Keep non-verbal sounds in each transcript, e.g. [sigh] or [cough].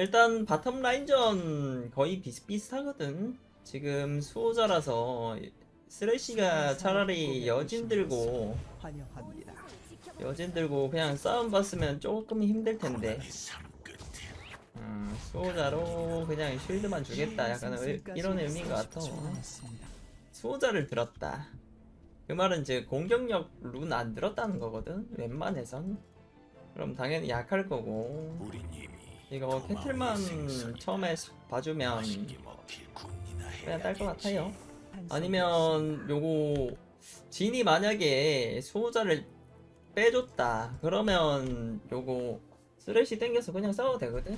일단 바텀 라인전 거의 비슷비슷하거든. 지금 수호자라서 쓰레쉬가 차라리 여진 들고 환영합니다. 여진 들고 그냥 싸움 봤으면 조금 힘들 텐데. 음, 수호자로 그냥 쉴드만 주겠다. 약간 의- 이런 의미인 것 같아. 수호자를 들었다. 그 말은 이제 공격력 룬 안 들었다는 거거든. 웬만해선. 그럼 당연히 약할 거고. 이거 캐틀만 처음에 싹 봐주면 그냥 딸 것. 같아요. 아니면 요거 진이 만약에 수호자를 빼줬다. 그러면 요거 쓰레쉬 땡겨서 그냥 싸워도 되거든.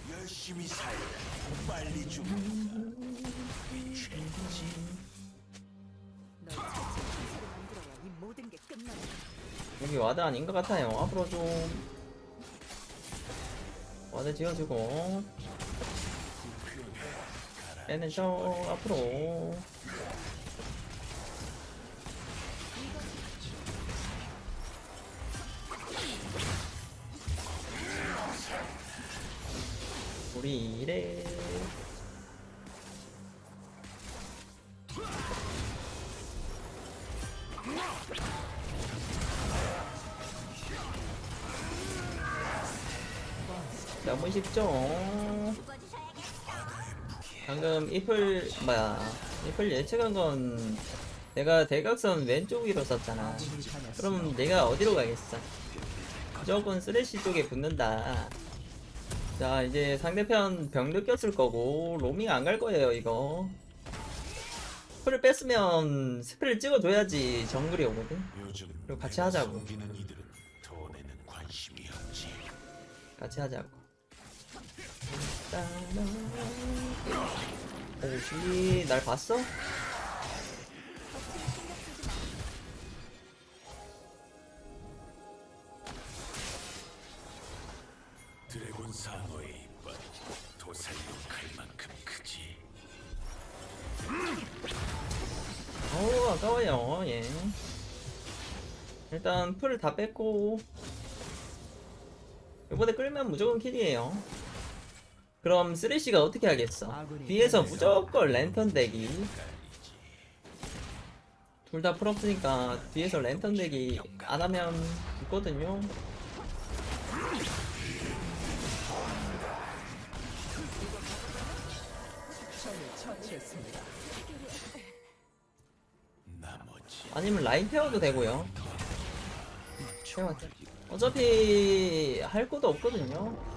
여기 와드 아닌 것 같아요. 앞으로 좀 와드 지어주고. 저 앞으로. 우리 이래 너무 쉽죠? 방금 이플 뭐야 이플 예측한 건 내가 대각선 왼쪽 위로 썼잖아. 그럼 내가 어디로 가겠어? 무조건 쓰레쉬 쪽에 붙는다. 자 이제 상대편 병 느꼈을 거고 로밍 안 갈 거예요 이거. 풀을 뺐으면 스펠을 찍어줘야지 정글이 오거든. 그리고 같이 하자고. 같이 하자고. 오씨, 날 봤어? 드래곤 상어의 이빨 도살육할 만큼 크지. 어우, 아까워요, 예. 일단 풀을 다 뺐고. 이번에 끌면 무조건 킬이에요. 그럼 쓰레쉬가 어떻게 하겠어? 뒤에서 무조건 랜턴 대기. 둘 다풀 없으니까 뒤에서 랜턴 대기 안 하면 있거든요. 적을 처치했습니다. 나머지 아니면 라인 태워도 되고요. 태워. 어차피 할 것도 없거든요.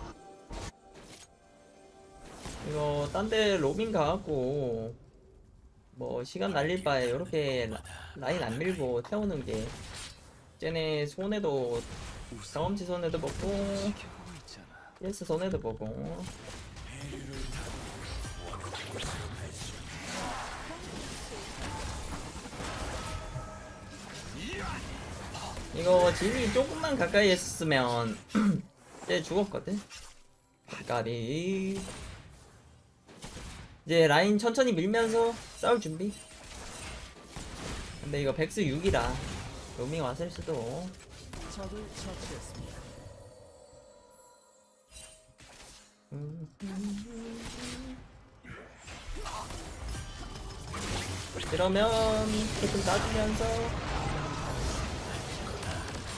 이거 딴 데 로밍 가갖고 뭐 시간 날릴 바에 이렇게 라인 안 밀고 태우는 게 쟤네 손해도 경험치 손해도 있잖아. PS 손해도 보고 이거 진이 조금만 가까이 했으면 [clears throat] 쟤 죽었거든 가까이 이제 라인 천천히 밀면서 싸울 준비. 근데 이거 백스 6이라 로밍 왔을 수도. 처치했습니다. 이러면 조금 놔주면서.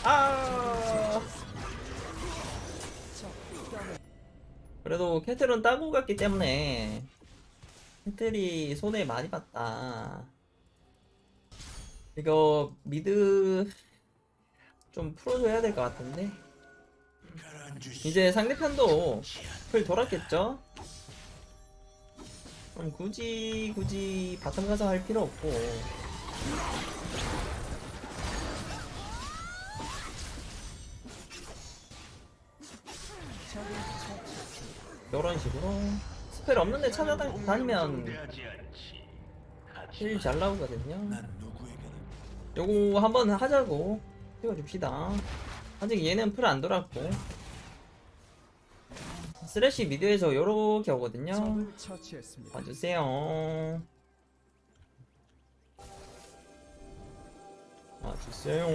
아! 그래도 캐틀은 따고 갔기 때문에 캐틀이 손해 많이 봤다 이거 미드 좀 풀어줘야 될 것 같은데. 이제 상대편도 풀 돌았겠죠? 그럼 굳이 굳이 바텀 가서 할 필요 없고. 이런 식으로 스펠 없는데 찾아다니면 하지 않지. 힐잘 나오거든요 요거 한번 하자고 찍어줍시다 아직 얘는 풀 안 돌았고 쓰레쉬 미드에서 요렇게 오거든요. 와주세요. 와주세요.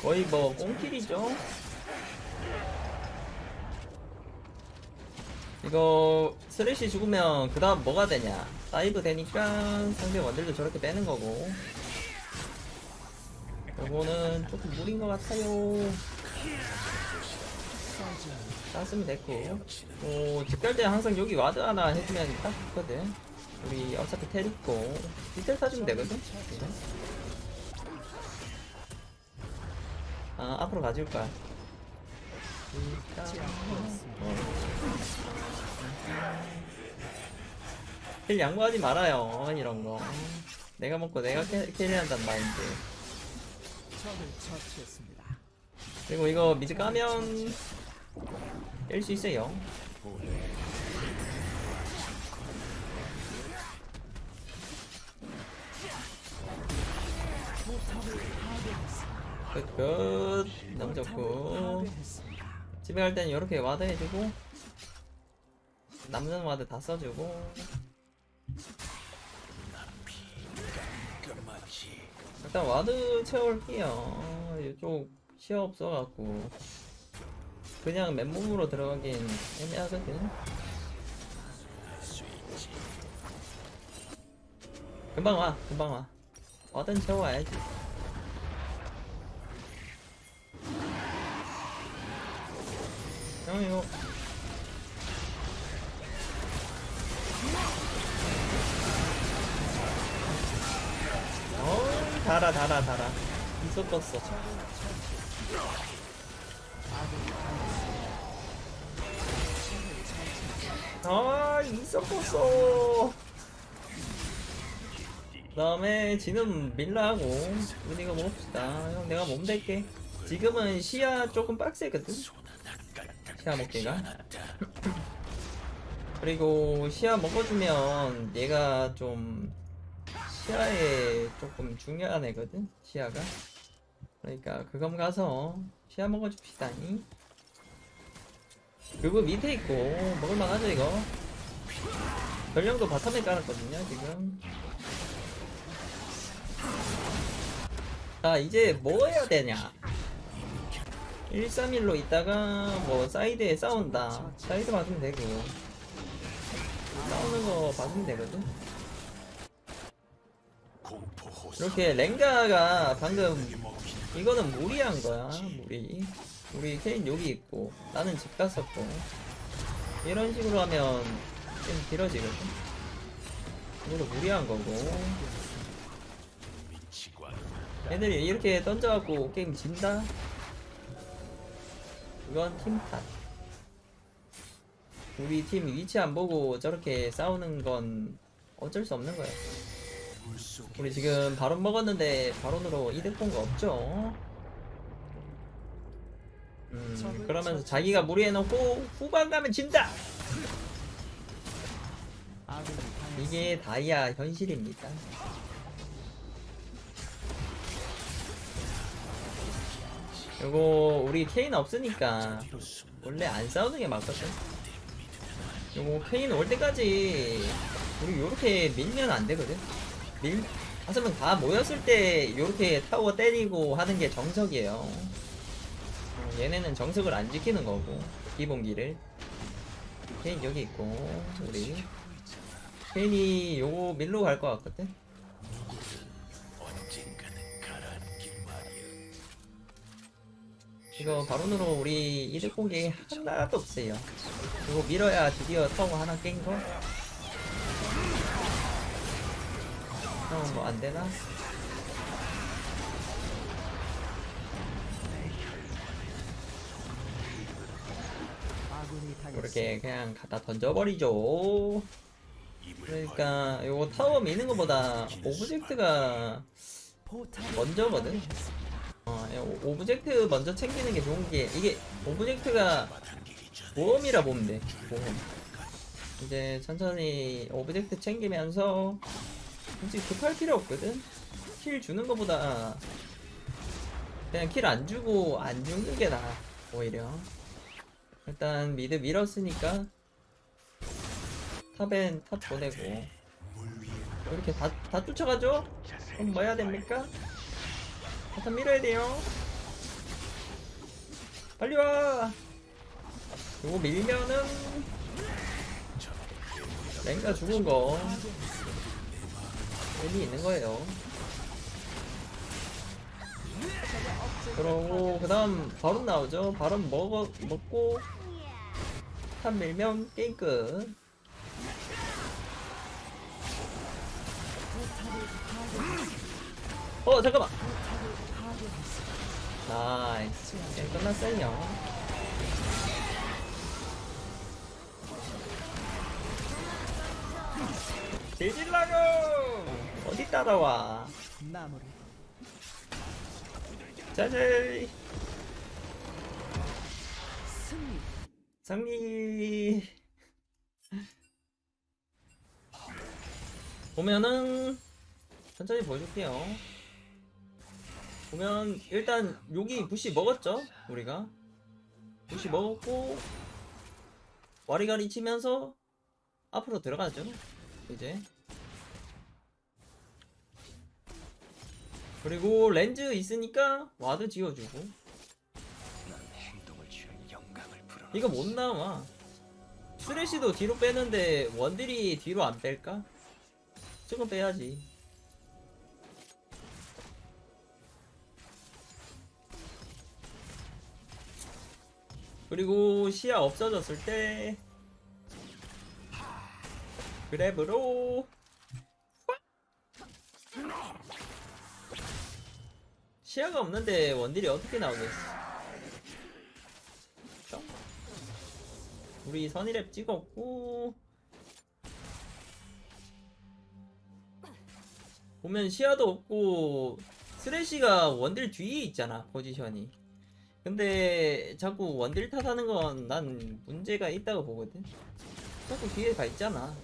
거의 뭐 꽁킬이죠? 이거 스레시 죽으면 그 다음 뭐가 되냐? 다이브 되니까 상대 원딜도 저렇게 빼는 거고. 요거는 조금 무리인 것 같아요. 땄으면 됐고. 어, 집갈 때 항상 여기 와드 하나 해주면 딱 좋거든. 우리 어차피 텔 있고. 디텔 사주면 되거든? 그죠? 아 앞으로 가줄 거야 힐 양보하지 말아요 이런 거 내가 먹고 내가 캐, 캐리한단 마인드. 그리고 이거 미드 까면 깰 수 있어요 끝끝 너무 좋고. 집에 갈 때는 이렇게 와드 해주고 남는 와드 다 써주고. 일단 와드 채울게요. 이쪽 시야 없어갖고. 그냥 맨몸으로 들어가긴 애매하거든. 금방 와 금방 와. 와든 채워와야지 형 이거 어 달아 달아 달아. 있었었어. 아 있었었어. 그다음에 지는 밀라하고 우리가 먹읍시다. 형 내가 몸 될게. 지금은 시야 조금 빡세거든 시야 먹기가? [clears throat] 그리고 시야 먹어주면 얘가 좀 시야에 조금 중요한 애거든 시야가. 그러니까 그검 가서 시야 먹어줍시다 그리고 밑에 있고 먹을만 하죠 이거? 전령도 바텀에 깔았거든요 지금. 자 이제 뭐 해야 되냐 131로 있다가 뭐 사이드에 싸운다. 사이드 봐주면 되고. 싸우는 거 봐주면 되거든. 이렇게 랭가가 방금 이거는 무리한 거야 무리. 우리 케인 여기 있고 나는 집 갔었고. 이런 식으로 하면 좀 길어지거든. 이거도 무리한 거고. 애들이 이렇게 던져갖고 게임 진다? 이건 팀 탓. 우리 팀 위치 안 보고 저렇게 싸우는 건 어쩔 수 없는 거야. 우리 지금 바론 먹었는데 바론으로 이득 본 거 없죠? 음, 그러면서 자기가 무리해놓고 후반 가면 진다! 이게 다이아 현실입니다. 요거 우리 케인 없으니까 원래 안 싸우는 게 맞거든. 요거 케인 올 때까지 우리 요렇게 밀면 안 되거든. 밀 다섯 명 다 모였을 때 요렇게 타워 때리고 하는 게 정석이에요. 어, 얘네는 정석을 안 지키는 거고 기본기를. 케인 여기 있고 우리 케인이 요거 밀로 갈 것 같거든. 이거 바론으로 우리 이득 공개 하나도 없어요. 이거 밀어야 드디어 타워 하나 깬 거. 형, 뭐안 되나? 이렇게 그냥 갖다 던져버리죠. 그러니까 이거 타워 미는 것보다 오브젝트가 먼저거든. 오- 오브젝트 먼저 챙기는 게 좋은 게 이게 오브젝트가 모험이라 보면 돼. 모험. 이제 천천히 오브젝트 챙기면서 굳이 급할 필요 없거든. 킬 주는 것보다 그냥 킬 안 주고 안 죽는 게 나아 오히려. 일단 미드 밀었으니까 탑엔 탑 보내고 이렇게 다, 다 쫓아가죠? 그럼 뭐 해야 됩니까? 바텀 밀어야 돼요. 빨리 와. 이거 밀면은 랭가 죽은 거 의미 있는 거예요. 그러고 그 다음 바로 나오죠. 바로 먹어 먹고 한 밀면 게임 끝. 어 잠깐만. 나이스. 게임 끝났어요. 질질라고 어디 따라와 마무리. 짜잔 승리. 상리 보면은 천천히 보여줄게요 보면 일단 여기 부시 먹었죠 우리가 부시 먹었고 와리가리 치면서 앞으로 들어가죠 이제 그리고 렌즈 있으니까 와드 지워주고. 이거 못 나와. 쓰레쉬도 뒤로 빼는데 원딜이 뒤로 안 뺄까? 조금 빼야지. 그리고 시야 없어졌을 때 그랩으로 시야가 없는데 원딜이 어떻게 나오겠어? 우리 선이랩 찍었고 보면 시야도 없고 쓰레쉬가 원딜 뒤에 있잖아 포지션이 근데 자꾸 원딜 탓하는 건 난 문제가 있다고 보거든 자꾸 뒤에 가 있잖아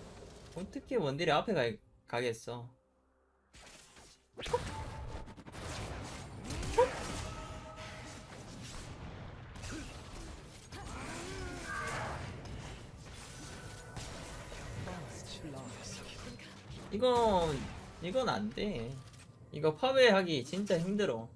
어떻게 원딜이 앞에 가, 가겠어 이건 이건 안 돼. 이거 파괴하기 진짜 힘들어.